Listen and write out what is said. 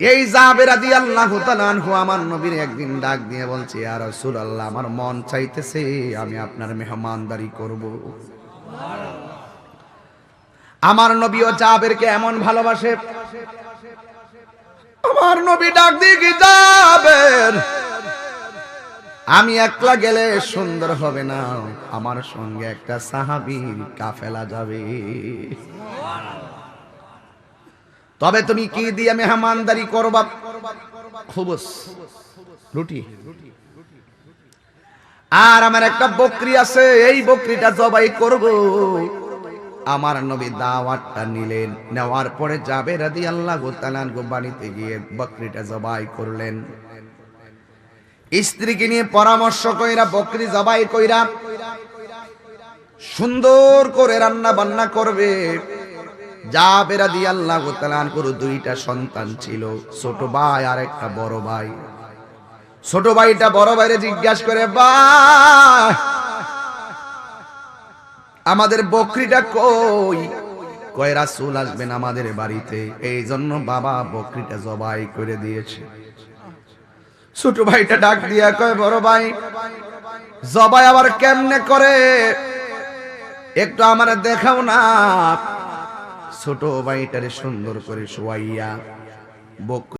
এই জাবের আদি আল্লাহ তালানহু আমার নবীর একদিন ডাক দিয়ে বলছে আর রসুল আল্লাহ আমার মন চাইতেছে আমি আপনার মেহমানদারি করব। আমার নবীও জাবেরকে এমন ভালোবাসে। আমার নবী ডাক দিয়ে কি জাবের আমি একলা গেলে সুন্দর হবে না, আমার সঙ্গে একটা সাহাবীর কাফেলা যাবে। তবে তুমি কি দিয়ে মেহমানদারি করবা? খুবস রুটি আর আমার একটা বকরি আছে, এই বকরিটা জবাই করব। আমার নবী দাওয়াতটা নিলেন, নেওয়ার পরে যাবে রাদি আল্লাহ গো বাড়িতে গিয়ে বকরিটা জবাই করলেন। স্ত্রীকে নিয়ে পরামর্শ কইরা, বকরি জবাই কইরা সুন্দর করে রান্না বান্না করবে। জাবেরা দিয়ে আল্লাহ করু দুইটা সন্তান ছিল, ছোট ভাই আর একটা বড় ভাই। ছোট ভাইটা বড় ভাইরে জিজ্ঞাসা করে ভাই আমাদের বকরিটা কই? কয়, রাসূল আসবেন আমাদের বাড়িতে। এই জন্য বাবা বকরিটা জবাই করে দিয়েছে। ছোট ভাইটা ডাক দিয়া কয়, বড় ভাই, জবাই আবার কেমনে করে? একটু আমার দেখাও না। ছোট ভাইটারে সুন্দর করে শোয়াইয়া বক